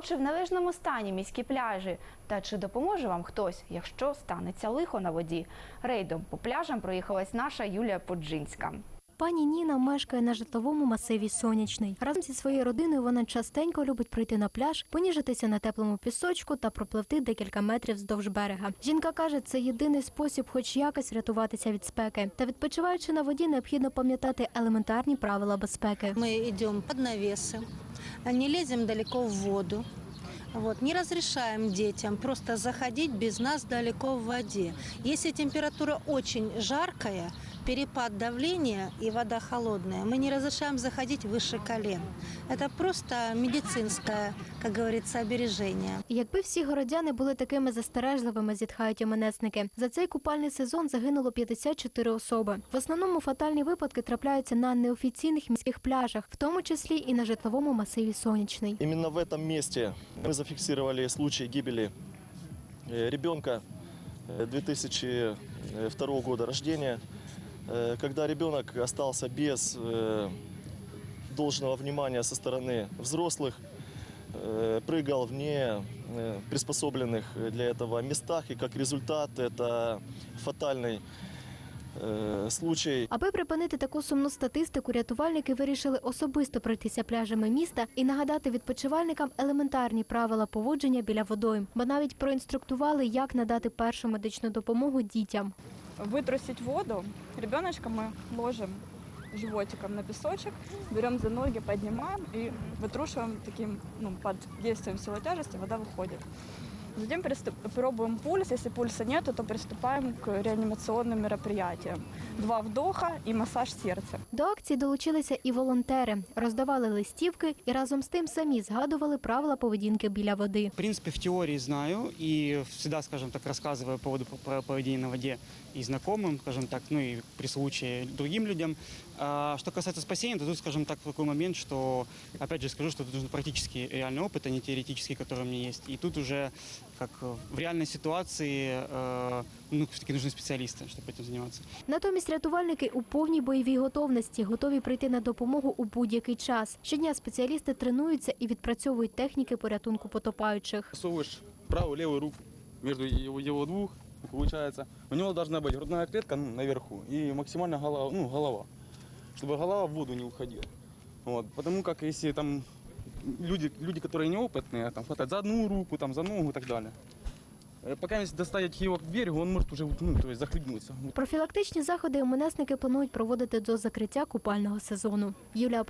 А чи в належному стані міські пляжі? Та чи допоможе вам хтось, якщо станеться лихо на воді? Рейдом по пляжам проїхалась наша Юлія Поджинська. Пані Ніна мешкає на житловому масиві Сонячний. Разом зі своєю родиною вона частенько любить прийти на пляж, поніжитися на теплому пісочку та пропливти декілька метрів вздовж берега. Жінка каже, це єдиний спосіб, хоч якось врятуватися від спеки. Та відпочиваючи на воді, необхідно пам'ятати елементарні правила безпеки. Мы идем под навесы, не лезем далеко в воду. Вот, не разрешаем детям просто заходить без нас далеко в воде. Если температура очень жаркая, перепад давления и вода холодная, мы не разрешаем заходить выше колен. Это просто медицинское, как говорится, обережение. Якби всі городяни були такими застережливими, зітхають іменесники. За цей купальний сезон загинуло 54 особи. В основному фатальні випадки трапляються на неофіційних міських пляжах, в тому числі і на житловому масиві Сонячний. Именно в этом месте мы зафиксировали случай гибели э, ребенка э, 2002 года рождения, э, когда ребенок остался без э, должного внимания со стороны взрослых, э, прыгал в не э, приспособленных для этого местах, и как результат это фатальный э, случай Аби припинити таку сумну статистику, рятувальники вирішили особисто пройтися пляжами міста і нагадати відпочивальникам елементарні правила поводження біля водойм, бо навіть проінструктували, як надати першу медичну допомогу дітям. Вытрусить воду. Ребеночка мы ложим животиком на песочек, берем за ноги, поднимаем и вытрушиваем таким, ну, под действием силы тяжести, вода выходит. Затем приступ- пробуем пульс. Если пульса нет, то приступаем к реанимационным мероприятиям. Два вдоха и массаж сердца. До акції долучилися і волонтери, роздавали листівки і разом з тим самі згадували правила поведінки біля води. В принципе, в теории знаю и всегда, скажем так, рассказываю по поводу про поведение на воде и знакомым, скажем так, ну и при случае другим людям. А что касается спасения, то тут, скажем так, такой момент, что, опять же, скажу, что тут нужен практический реальный опыт, а не теоретический, который у меня есть. И тут уже, как э, в реальной ситуации, э, ну, все-таки нужны специалисты, чтобы этим заниматься. Натомість рятувальники у повній бойовій готовності, готові прийти на допомогу у будь-який час. Щодня спеціалісти тренуються і відпрацьовують техніки порятунку потопаючих. Совываешь правую левую руку между его, его двух, получается. У него должна быть грудная клетка ну, наверху и максимально голова, ну, голова, чтобы голова в воду не уходила. Вот. Потому как если там люди, люди, которые неопытные, там хватать за одну руку, там, за ногу и так далее. Э, Пока если доставить его к берегу, он может уже ну, то есть захлебнуться. Профілактичні заходи МНСники планують проводити до закриття купального сезону. Юлія